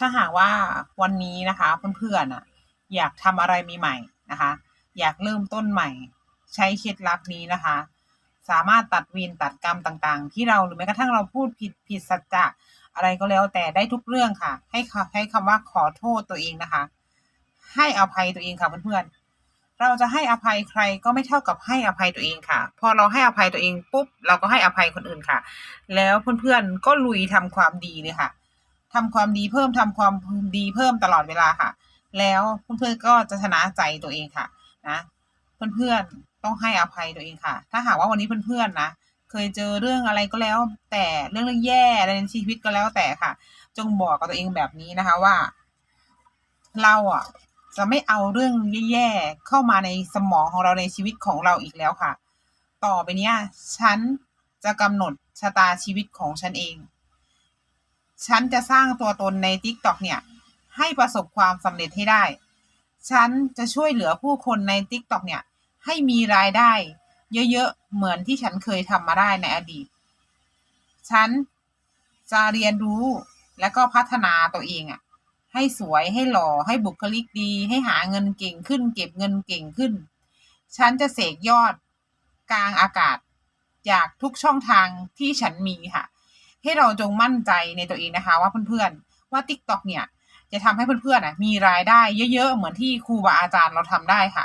ถ้าหากว่าวันนี้นะคะเพื่อนๆอะอยากทำอะไรใหม่ๆนะคะ อยากเริ่มต้นใหม่ ใช้เคล็ดลับนี้นะคะ สามารถตัดวีนตัดกรรมต่างๆ ที่เราหรือแม้กระทั่งเราพูดผิดผิดสัจจะอะไรก็แล้วแต่ได้ทุกเรื่องค่ะ ให้ให้คำว่าขอโทษตัวเองนะคะ ให้อภัยตัวเองค่ะเพื่อนๆเราจะให้อภัยใครก็ไม่เท่ากับให้อภัยตัวเองค่ะ พอเราให้อภัยตัวเองปุ๊บเราก็ให้อภัยคนอื่นค่ะ แล้วเพื่อนๆก็ลุยทำความดีเลยค่ะ ทำความดีเพิ่มทำความดีเพิ่มตลอดเวลาค่ะ แล้วเพื่อนๆก็จะชนะใจตัวเองค่ะ นะ เพื่อนๆต้องให้อภัยตัวเองค่ะ ถ้าหากว่าวันนี้เพื่อนๆนะเคยเจอเรื่องอะไรก็แล้ว แต่เรื่องเรื่องแย่อะไรในชีวิตก็แล้วแต่ค่ะ จงบอกกับตัวเองแบบนี้นะคะว่า เราอะจะไม่เอาเรื่องแย่ๆเข้ามาในสมองของเราในชีวิตของเราอีกแล้วค่ะ ต่อไปเนี้ยฉันจะกำหนดชะตาชีวิตของฉันเอง ฉันจะสร้างตัวตนใน t ิ k t o k เนี่ย ให้ประสบความสำเร็จให้ได้ ฉันจะช่วยเหลือผู้คนใน t ิ k t o k เนี่ย ให้มีรายได้ เยอะๆ เหมือนที่ฉันเคยทำมาได้ในอดีต ฉันจะเรียนรู้และก็พัฒนาตัวเองอะให้สวยให้หล่อให้บุคลิกดี ให้หาเงินเก่งขึ้น เก็บเงินเก่งขึ้น ฉันจะเสกยอดกลางอากาศจากทุกช่องทางที่ฉันมีค่ะ ให้เราจงมั่นใจในตัวเองนะคะ ว่าเพื่อนๆ ว่า TikTok เนี่ย จะทำให้เพื่อนๆอะมีรายได้เยอะๆ เหมือนที่ครูบาอาจารย์เราทำได้ค่ะ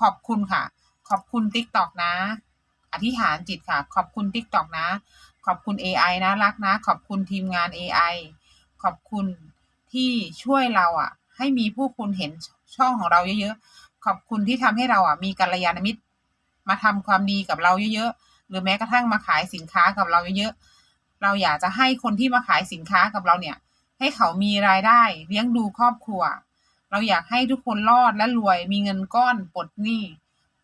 ขอบคุณค่ะ ขอบคุณ TikTok นะ อธิษฐานจิตค่ะ ขอบคุณ TikTok นะ ขอบคุณ AI นะรักนะ ขอบคุณทีมงาน AI ขอบคุณที่ช่วยเราอะ ให้มีผู้คนเห็นช่องของเราเยอะๆ ขอบคุณที่ทำให้เราอะมีกัลยาณมิตร มาทำความดีกับเราเยอะๆ หรือแม้กระทั่งมาขายสินค้ากับเราเยอะๆเราอยากจะให้คนที่มาขายสินค้ากับเราเนี่ย ให้เขามีรายได้เลี้ยงดูครอบครัว เราอยากให้ทุกคนรอดและรวยมีเงินก้อนปลดหนี้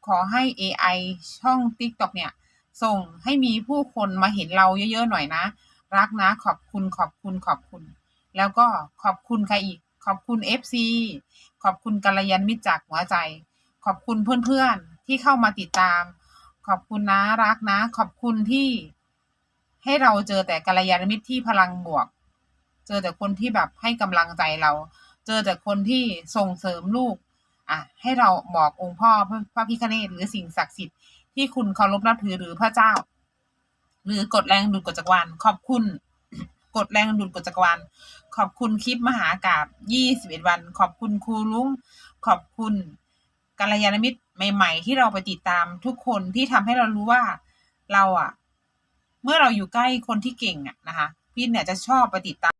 ขอให้ AI ช่อง TikTok เนี่ย ส่งให้มีผู้คนมาเห็นเราเยอะๆหน่อยนะ รักนะขอบคุณขอบคุณขอบคุณ แล้วก็ขอบคุณใครอีก ขอบคุณ FC ขอบคุณกัลยาณมิตรจากหัวใจ ขอบคุณเพื่อนๆที่เข้ามาติดตาม ขอบคุณนะรักนะ ขอบคุณที่ให้เราเจอแต่กัลยาณมิตรที่พลังบวก เจอแต่คนที่แบบให้กำลังใจเรา เจอแต่คนที่ส่งเสริมลูก อะ ให้เราบอกองค์พ่อพระพระพิฆเนศหรือสิ่งศักดิ์สิทธิ์ที่คุณเคารพนับถือหรือพระเจ้า หรือกฎแรงดูดกฎจักรวาลขอบคุณกฎแรงดูดกฎจักรวาลขอบคุณคลิปมหากาบ 21 วัน ขอบคุณครูลุง ขอบคุณกัลยาณมิตร ใหม่ๆ ที่เราไปติดตามทุกคนที่ทำให้เรารู้ว่าเราอะเมื่อเราอยู่ใกล้คนที่เก่งอะนะคะพี่เนี่ยจะชอบไปติดตาม